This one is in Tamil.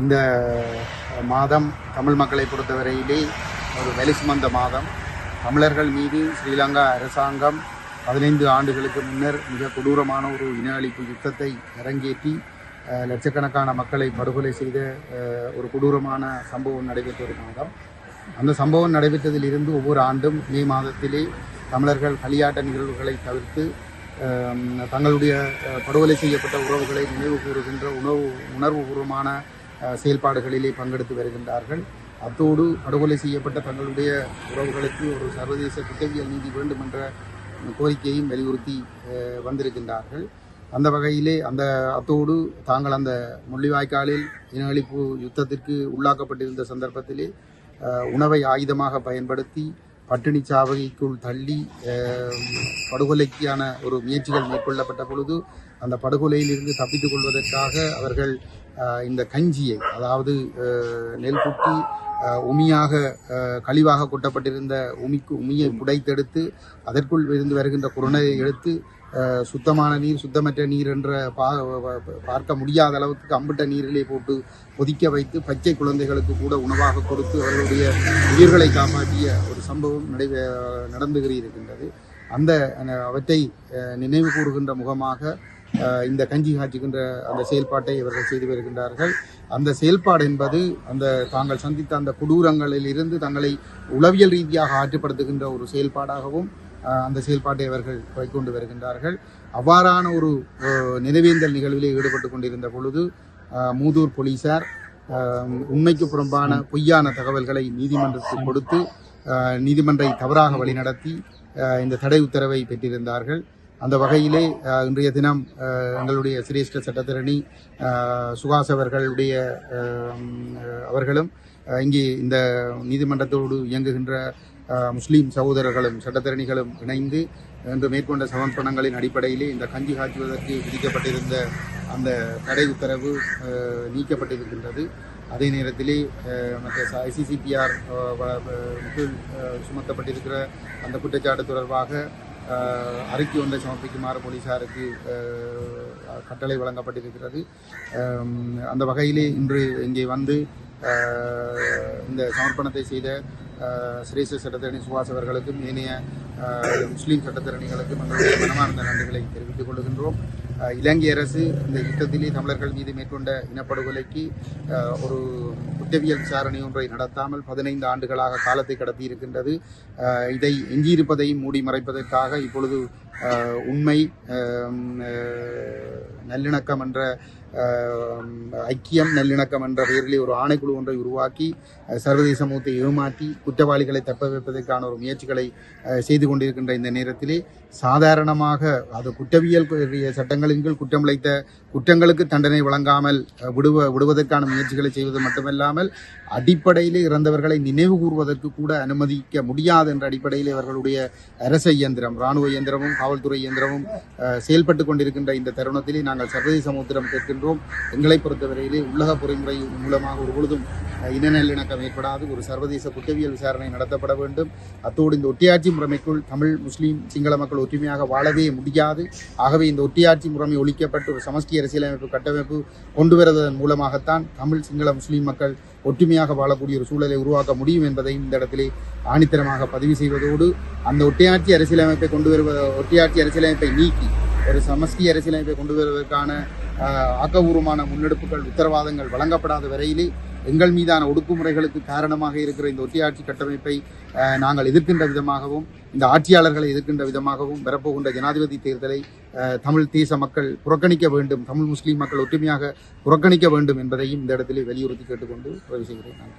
இந்த மாதம் தமிழ் மக்களை பொறுத்தவரையிலே ஒரு வெளி சுமந்த மாதம். தமிழர்கள் மீது ஸ்ரீலங்கா அரசாங்கம் பதினைந்து ஆண்டுகளுக்கு முன்னர் மிக கொடூரமான ஒரு இன அழிப்பு யுத்தத்தை அரங்கேற்றி லட்சக்கணக்கான மக்களை படுகொலை செய்த ஒரு கொடூரமான சம்பவம் நடைபெற்ற ஒரு மாதம். அந்த சம்பவம் நடைபெற்றதிலிருந்து ஒவ்வொரு ஆண்டும் மே மாதத்திலே தமிழர்கள் களியாட்ட நிகழ்வுகளை தவிர்த்து தங்களுடைய படுகொலை செய்யப்பட்ட உறவுகளை நினைவு கூறுகின்ற உணவு உணர்வுபூர்வமான செயல்பாடுகளிலே பங்கெடுத்து வருகின்றார்கள். அத்தோடு படுகொலை செய்யப்பட்ட தங்களுடைய உறவுகளுக்கு ஒரு சர்வதேச குற்றவியல் நீதி வேண்டும் என்ற கோரிக்கையும் வலியுறுத்தி வந்திருக்கின்றார்கள். அந்த வகையிலே அந்த அத்தோடு தாங்கள் அந்த முள்ளிவாய்க்காலில் இன அழிப்பு யுத்தத்திற்கு உள்ளாக்கப்பட்டிருந்த சந்தர்ப்பத்திலே உணவை ஆயுதமாக பயன்படுத்தி பட்டினி சாவகைக்குள் தள்ளி படுகொலைக்கான ஒரு முயற்சிகள் மேற்கொள்ளப்பட்ட பொழுது அந்த படுகொலையிலிருந்து தப்பித்துக் கொள்வதற்காக அவர்கள் இந்த கஞ்சியை அதாவது நெல் குட்டி உமியாக கழிவாக கொட்டப்பட்டிருந்த உமிக்கு உமியை புடைத்தெடுத்து அதற்குள் இருந்து வருகின்ற குருணையை எடுத்து சுத்தமான நீர் சுத்தமற்ற நீர் என்ற பா பார்க்க முடியாத அளவுக்கு கம்பிட்ட நீரிலே போட்டு கொதிக்க வைத்து பச்சை குழந்தைகளுக்கு கூட உணவாக கொடுத்து அவர்களுடைய உயிர்களை காப்பாற்றிய ஒரு சம்பவம் நடை நடந்துகிறி இருக்கின்றது. அந்த அவற்றை நினைவு கூறுகின்ற முகமாக இந்த கஞ்சி காய்ச்சுகின்ற அந்த செயல்பாட்டை இவர்கள் செய்து வருகின்றார்கள். அந்த செயல்பாடு என்பது அந்த தாங்கள் சந்தித்த அந்த கொடூரங்களில் இருந்து தங்களை உளவியல் ரீதியாக ஆற்றுப்படுத்துகின்ற ஒரு செயல்பாடாகவும் அந்த செயல்பாட்டை அவர்கள் கைக்கொண்டு வருகின்றார்கள். அவ்வாறான ஒரு நினைவேந்தல் நிகழ்விலே ஈடுபட்டு கொண்டிருந்த பொழுது மூதூர் போலீசார் உண்மைக்கு புறம்பான பொய்யான தகவல்களை நீதிமன்றத்துக்கு கொடுத்து நீதிமன்றை தவறாக வழிநடத்தி இந்த தடை உத்தரவை பெற்றிருந்தார்கள். அந்த வகையிலே இன்றைய தினம் எங்களுடைய சிரேஷ்ட சட்டத்தரணி சுகாசவர்களுடைய சுகாஸ் அவர்களுடைய அவர்களும் இங்கே இந்த நீதிமன்றத்தோடு இயங்குகின்ற முஸ்லீம் சகோதரர்களும் சட்டத்தரணிகளும் இணைந்து என்று மேற்கொண்ட சமர்ப்பணங்களின் அடிப்படையிலே இந்த கஞ்சி காய்ச்சுவதற்கு விதிக்கப்பட்டிருந்த அந்த தடை உத்தரவு நீக்கப்பட்டிருக்கின்றது. அதே நேரத்திலே மற்ற ஐசிசிபிஆர் சுமத்தப்பட்டிருக்கிற அந்த குற்றச்சாட்டு தொடர்பாக அறிக்கை ஒன்றை சமர்ப்பிக்குமாறு போலீசாருக்கு கட்டளை வழங்கப்பட்டிருக்கிறது. அந்த வகையிலே இன்று இங்கே வந்து இந்த சமர்ப்பணத்தை செய்த அஹ், சட்டத்தரணி சுபாஷ் அவர்களுக்கும் ஏனைய முஸ்லீம் சட்டத்தரணிகளுக்கும் எங்களுடைய மனமார்ந்த நன்றிகளை தெரிவித்துக் கொள்கின்றோம். இலங்கை அரசு இந்த யுத்தத்திலே தமிழர்கள் மீது மேற்கொண்ட இனப்படுகொலைக்கு ஒரு குற்றவியல் விசாரணை ஒன்றை நடத்தாமல் பதினைந்து ஆண்டுகளாக காலத்தை கடத்தி இருக்கின்றது இதை எஞ்சியிருப்பதை மூடி மறைப்பதற்காக இப்பொழுது உண்மை நல்லிணக்கம் என்ற ஐக்கியம் நல்லிணக்கம் என்ற பெயரிலே ஒரு ஆணைக்குழு ஒன்றை உருவாக்கி சர்வதேச சமூகத்தை ஏமாற்றி குற்றவாளிகளை தப்ப வைப்பதற்கான ஒரு முயற்சிகளை செய்து கொண்டிருக்கின்ற இந்த நேரத்திலே சாதாரணமாக அது குற்றவியல் சட்டங்களின் கீழ் குற்றமிழைத்த குற்றங்களுக்கு தண்டனை வழங்காமல் விடுவ விடுவதற்கான முயற்சிகளை செய்வது மட்டுமல்லாமல் இல்லாமல் அடிப்படையிலே இறந்தவர்களை நினைவு கூறுவதற்கு கூட அனுமதிக்க முடியாது என்ற அடிப்படையில் இவர்களுடைய அரச இயந்திரம் இராணுவ இயந்திரமும் காவல்துறை இயந்திரமும் செயல்பட்டு கொண்டிருக்கின்ற இந்த தருணத்திலே நாங்கள் சர்வதேச சமுத்திரம் கேட்கின்றோம். எங்களை பொறுத்தவரையிலே உலக பொறிமுறை மூலமாக ஒருபொழுதும் இன நல்லிணக்கம் ஏற்படாது. ஒரு சர்வதேச குற்றவியல் விசாரணை நடத்தப்பட வேண்டும். அத்தோடு இந்த ஒட்டியாட்சி முறைமைக்குள் தமிழ் முஸ்லீம் சிங்கள மக்கள் ஒற்றுமையாக வாழவே முடியாது. ஆகவே இந்த ஒட்டியாட்சி முறைமை ஒழிக்கப்பட்டு ஒரு சமஷ்டி அரசியலமைப்பு கட்டமைப்பு கொண்டு வருவதன் மூலமாகத்தான் தமிழ் சிங்கள முஸ்லீம் மக்கள் ஒற்றுமையாக வாழக்கூடிய ஒரு சூழலை உருவாக்க முடியும் என்பதையும் இந்த இடத்திலே ஆணித்தரமாக பதிவு செய்வதோடு அந்த ஒட்டியாட்சி அரசியலமைப்பை கொண்டு வருவ ஒட்டியாட்சி அரசியலமைப்பை நீக்கி ஒரு சமஷ்டி அரசியலமைப்பை கொண்டு வருவதற்கான ஆக்கபூர்வமான முன்னெடுப்புகள் உத்தரவாதங்கள் வழங்கப்படாத வரையிலே எங்கள் மீதான ஒடுக்குமுறைகளுக்கு காரணமாக இருக்கிற இந்த ஒத்தியாட்சி கட்டமைப்பை நாங்கள் எதிர்க்கின்ற விதமாகவும் இந்த ஆட்சியாளர்களை எதிர்க்கின்ற விதமாகவும் வரப்போகின்ற ஜனாதிபதி தேர்தலை தமிழ் தேச மக்கள் புறக்கணிக்க வேண்டும் தமிழ் முஸ்லீம் மக்கள் ஒற்றுமையாக புறக்கணிக்க வேண்டும் என்பதையும் இந்த இடத்திலே வலியுறுத்தி கேட்டுக்கொண்டு நிறைவு செய்கிறேன்.